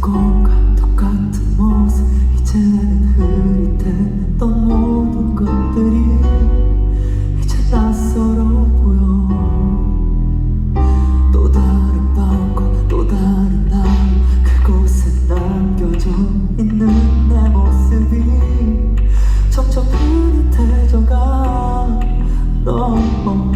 꿈과 똑같은 모습. 이제는 흐릿했던 모든 것들이 이제 낯설어 보여. 또 다른 밤과 또 다른 날 그곳에 남겨져 있는 내 모습이 점점 흐릿해져가. 너무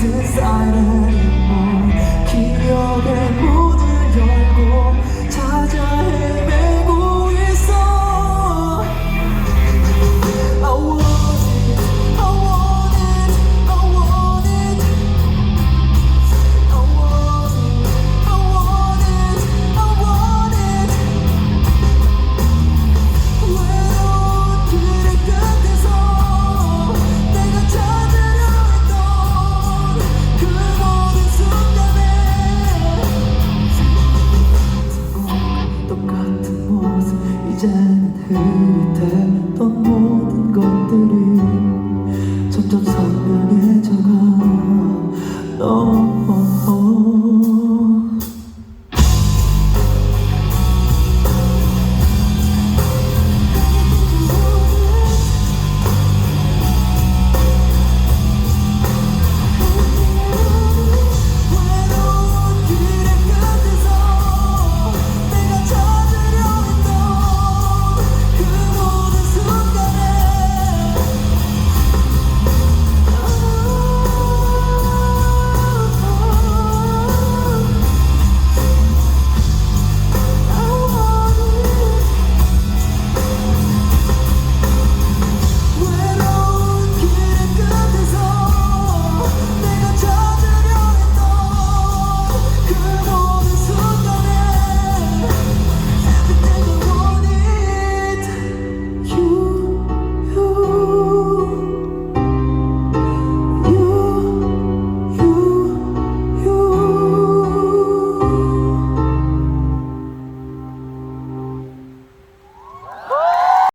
그 사람은 기억에 묻 그때 던 모든 것들이 점점 선명해